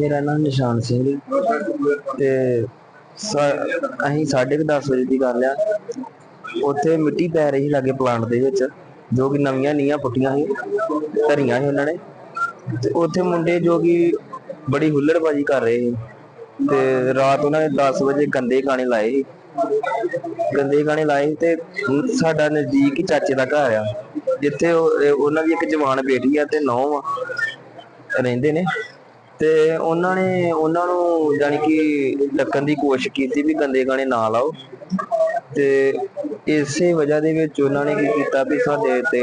ਮੇਰਾ ਨਾਮ ਨਿਸ਼ਾਨ ਸਿੰਘ ਜੀ। ਤੇ ਸ- ਅਸੀਂ 10:30 ਵਜੇ ਦੀ ਗੱਲ ਆ। ਉੱਥੇ ਮਿੱਟੀ ਪੈ ਰਹੀ ਸੀ ਲਾਗੇ ਪਲਾਂਟ ਦੇ ਵਿੱਚ, ਜੋ ਕਿ ਨਵੀਆਂ ਨੀਆਂ ਪੁੱਟੀਆਂ ਸੀ, ਧਰੀਆਂ ਸੀ ਉਹਨਾਂ ਨੇ। ਤੇ ਉੱਥੇ ਮੁੰਡੇ ਜੋ ਕਿ ਬੜੀ ਹੁੱਲੜਬਾਜੀ ਕਰ ਰਹੇ ਸੀ। ਤੇ ਰਾਤ ਉਹਨਾਂ ਨੇ 10 ਵਜੇ ਗੰਦੇ ਗਾਣੇ ਲਾਏ ਸੀ। ਗੰਦੇ ਗਾਣੇ ਲਾਏ ਸੀ ਤੇ ਸਾਡਾ ਨਜ਼ਦੀਕ ਹੀ ਚਾਚੇ ਦਾ ਘਰ ਆ। ਜਿੱਥੇ ਉਹਨਾਂ ਦੀ ਇੱਕ ਜਵਾਨ ਬੇਟੀ ਆ ਤੇ ਨੌਂ ਆ, ਰਹਿੰਦੇ ਨੇ। ਤੇ ਉਹਨਾਂ ਨੇ, ਉਹਨਾਂ ਨੂੰ ਜਾਨੀ ਕਿ ਡੱਕਣ ਦੀ ਕੋਸ਼ਿਸ਼ ਕੀਤੀ ਵੀ ਗੰਦੇ ਗਾਣੇ ਨਾ ਲਾਓ। ਤੇ ਇਸੇ ਵਜ੍ਹਾ ਦੇ ਵਿੱਚ ਉਹਨਾਂ ਨੇ ਕੀ ਕੀਤਾ ਵੀ ਸਾਡੇ ਤੇ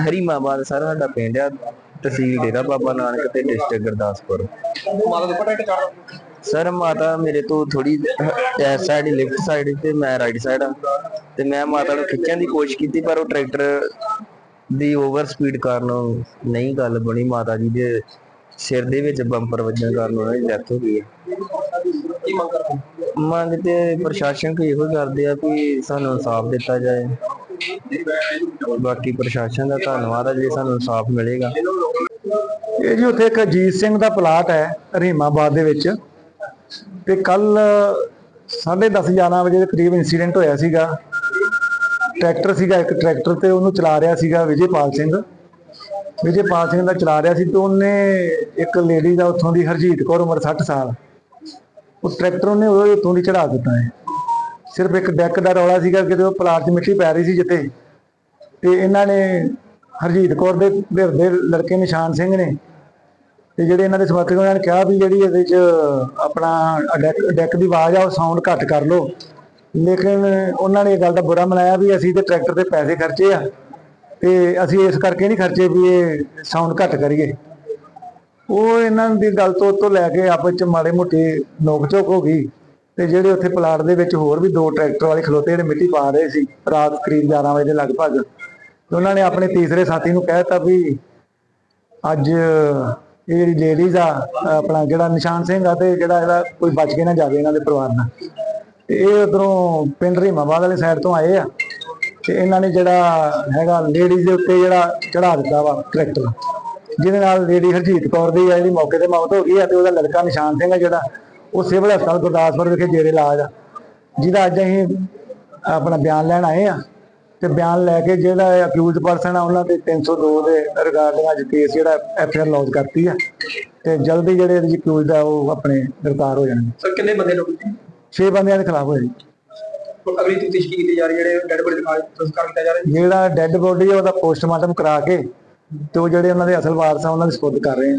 ਹਰੀਮਾਬਾਦ ਸਰ ਸਾਡਾ ਪਿੰਡ ਆ, ਤਹਿਸੀਲ ਡੇਰਾ ਬਾਬਾ ਨਾਨਕ ਤੇ ਡਿਸਟ੍ਰਿਕਟ ਗੁਰਦਾਸਪੁਰ। ਮਾਤਾ ਦੇ ਪਟੇ ਚੜ ਸਰ, ਮਾਤਾ ਮੇਰੇ ਤੋਂ ਥੋੜੀ ਇਸ ਸਾਈਡ ਲੈਫਟ ਸਾਈਡ ਤੇ ਮੈਂ ਰਾਈਟ ਸਾਈਡ ਆ। ਤੇ ਮੈਂ ਮਾਤਾ ਨੂੰ ਖਿੱਚਣ ਦੀ ਕੋਸ਼ਿਸ਼ ਕੀਤੀ, ਪਰ ਉਹ ਟਰੈਕਟਰ ਦੀ ਓਵਰ ਸਪੀਡ ਕਾਰਨ ਨਹੀਂ ਗੱਲ ਬਣੀ। ਮਾਤਾ ਜੀ ਦੇ ਸਿਰ ਦੇ ਵਿੱਚ ਬੰਪਰ ਵੱਜਣ ਕਾਰਨ ਉਹਨਾਂ ਦੀ ਡੈਥ ਹੋ ਗਈ ਹੈ ਮੰਗ ਕਰਦੇ ਤੇ ਪ੍ਰਸ਼ਾਸਨ ਕੋ ਇਹੋ ਕਰਦੇ ਆ ਕਿ ਸਾਨੂੰ ਇਨਸਾਫ ਦਿੱਤਾ ਜਾਏ। ਬਾਕੀ ਪ੍ਰਸ਼ਾਸਨ ਦਾ ਧੰਨਵਾਦ ਹੈ ਜੇ, ਸਾਨੂੰ ਇਨਸਾਫ ਮਿਲੇਗਾ। ਇਹ ਜੀ ਉੱਥੇ ਇੱਕ ਅਜੀਤ ਸਿੰਘ ਦਾ ਪਲਾਟ ਹੈ, ਰਹੀਮਾਬਾਦ ਦੇ ਵਿੱਚ। ਤੇ ਕੱਲ 10:30 11 ਵਜੇ ਦੇ ਕਰੀਬ ਇਨਸੀਡੈਂਟ ਹੋਇਆ ਸੀਗਾ। ਟਰੈਕਟਰ ਸੀਗਾ, ਇੱਕ ਟਰੈਕਟਰ ਤੇ ਉਹਨੂੰ ਚਲਾ ਰਿਹਾ ਸੀਗਾ ਵਿਜੇਪਾਲ ਸਿੰਘ। ਵਿਜੇਪਾਲ ਸਿੰਘ ਦਾ ਚਲਾ ਰਿਹਾ ਸੀ ਤੇ ਉਹਨੇ ਇੱਕ ਲੇਡੀ ਦਾ ਉੱਥੋਂ ਦੀ ਹਰਜੀਤ ਕੌਰ ਉਮਰ 60 ਸਾਲ। ਉਹ ਟਰੈਕਟਰ ਉਹਨੇ ਉਹਦੇ ਉੱਤੋਂ ਦੀ ਚੜਾ ਦਿੱਤਾ ਹੈ। ਸਿਰਫ ਇੱਕ ਡੈਕ ਦਾ ਰੌਲਾ ਸੀਗਾ ਕਿਤੇ ਉਹ ਪਲਾਟ 'ਚ ਮਿੱਟੀ ਪੈ ਰਹੀ ਸੀ ਜਿੱਥੇ, ਤੇ ਇਹਨਾਂ ਨੇ ਹਰਜੀਤ ਕੌਰ ਦੇ ਘਰ ਦੇ ਲੜਕੇ ਨਿਸ਼ਾਨ ਸਿੰਘ ਨੇ, ਤੇ ਜਿਹੜੇ ਇਹਨਾਂ ਦੇ ਸਮਰਥਕ ਉਹਨਾਂ ਨੇ ਕਿਹਾ ਵੀ ਜਿਹੜੀ ਇਹਦੇ 'ਚ ਆਪਣਾ ਡੈਕ ਡੈਕ ਦੀ ਆਵਾਜ਼ ਆ, ਉਹ ਸਾਊਂਡ ਘੱਟ ਕਰ ਲਓ। ਲੇਕਿਨ ਉਹਨਾਂ ਨੇ ਇਹ ਗੱਲ ਦਾ ਬੁਰਾ ਮਨਾਇਆ ਵੀ ਅਸੀਂ ਤੇ ਟਰੈਕਟਰ ਤੇ ਪੈਸੇ ਖਰਚੇ ਆ, ਤੇ ਅਸੀਂ ਇਸ ਕਰਕੇ ਨਹੀਂ ਖਰਚੇ ਵੀ ਇਹ ਸਾਊਂਡ ਘੱਟ ਕਰੀਏ। ਉਹ ਇਹਨਾਂ ਦੀ ਗੱਲ ਤੋਂ ਤੋਂ ਲੈ ਕੇ ਆਪਸ ਚ ਮਾੜੇ ਮੋਟੇ ਨੋਕ ਝੋਕ ਹੋ ਗਈ। ਤੇ ਜਿਹੜੇ ਉੱਥੇ ਪਲਾਟ ਦੇ ਵਿੱਚ ਹੋਰ ਵੀ ਦੋ ਟਰੈਕਟਰ ਵਾਲੇ ਖਲੋਤੇ ਜਿਹੜੇ ਮਿੱਟੀ ਪਾ ਰਹੇ ਸੀ ਰਾਤ ਕਰੀਬ 11 ਵਜੇ ਦੇ ਲਗਭਗ, ਤੇ ਉਹਨਾਂ ਨੇ ਆਪਣੇ ਤੀਸਰੇ ਸਾਥੀ ਨੂੰ ਕਹਿ ਦਿੱਤਾ ਵੀ ਅੱਜ ਇਹ ਜਿਹੜੀ ਲੇਡੀਜ਼ ਆ, ਆਪਣਾ ਜਿਹੜਾ ਨਿਸ਼ਾਨ ਸਿੰਘ ਆ ਤੇ ਜਿਹੜਾ ਇਹਦਾ ਕੋਈ ਬਚ ਕੇ ਨਾ ਜਾਵੇ ਇਹਨਾਂ ਦੇ ਪਰਿਵਾਰ ਨਾਲ। ਤੇ ਇਹ ਉਧਰੋਂ ਪਿੰਡ ਰੀਮਾਬਾਦ ਵਾਲੇ ਸਾਈਡ ਤੋਂ ਆਏ ਆ ਤੇ ਇਹਨਾਂ ਨੇ ਜਿਹੜਾ ਹੈਗਾ ਲੇਡੀਜ਼ ਦੇ ਉੱਤੇ ਜਿਹੜਾ ਚੜਾ ਦਿੱਤਾ ਵਾ ਟਰੈਕਟਰ ਜਿਹਦੇ ਨਾਲ ਲੇਡੀ ਹਰਜੀਤ ਕੌਰ ਦੀ ਆ ਜਿਹੜੀ ਮੌਕੇ ਤੇ ਮੌਤ ਹੋ ਗਈ ਆ ਤੇ ਉਹਦਾ ਲੜਕਾ ਨਿਸ਼ਾਨ ਸਿੰਘ ਆ ਜਿਹੜਾ ਉਹ ਸਿਵਲ ਹਸਪਤਾਲ ਗੁਰਦਾਸਪੁਰ ਵਿਖੇ ਜੇਰੇ ਇਲਾਜ ਆ। ਜਿਹਦਾ ਅੱਜ ਅਸੀਂ ਆਪਣਾ ਬਿਆਨ ਲੈਣ ਆਏ ਆ। ਤੇ ਬਿਆਨ ਲੈ ਕੇ ਜਿਹੜਾ ਅਕਿਊਜ਼ਡ ਪਰਸਨ ਆ ਉਹਨਾਂ ਤੇ 302 ਦੇ ਰਿਗਾਰਡਿੰਗ ਅੱਜ ਕੇਸ ਜਿਹੜਾ ਐਫ ਆਰ ਲੌਂਚ ਕਰਤੀ ਆ। ਤੇ ਜਲਦੀ ਜਿਹੜੇ ਇਹਦੇ ਅਕਿਊਜ਼ਡ ਆ ਉਹ ਆਪਣੇ ਗ੍ਰਿਫਤਾਰ ਹੋ ਜਾਣਗੇ। ਸਰ ਕਿੰਨੇ ਬੰਦੇ ਲੋਕ 6 ਬੰਦਿਆਂ ਦੇ ਖਿਲਾਫ ਹੋਏ। ਅਗਲੀ ਤਫਤੀਸ਼ ਕੀਤੀ ਜਾ ਰਹੀ ਜਿਹੜੇ ਡੈਡ ਬੋਡੀ ਦਿਖਾ ਸੰਸਕਾਰ ਕੀਤਾ ਜਾ ਰਿਹਾ ਜਿਹੜਾ ਡੈੱਡ ਬੋਡੀ ਆ ਉਹਦਾ ਪੋਸਟਮਾਰਟਮ ਕਰਾ ਕੇ ਤੇ ਉਹ ਜਿਹੜੇ ਉਹਨਾਂ ਦੇ ਅਸਲ ਵਾਰਸ ਆ ਉਹਨਾਂ ਦੇ ਸਪੁਰਦ ਕਰ ਰਹੇ ਆ।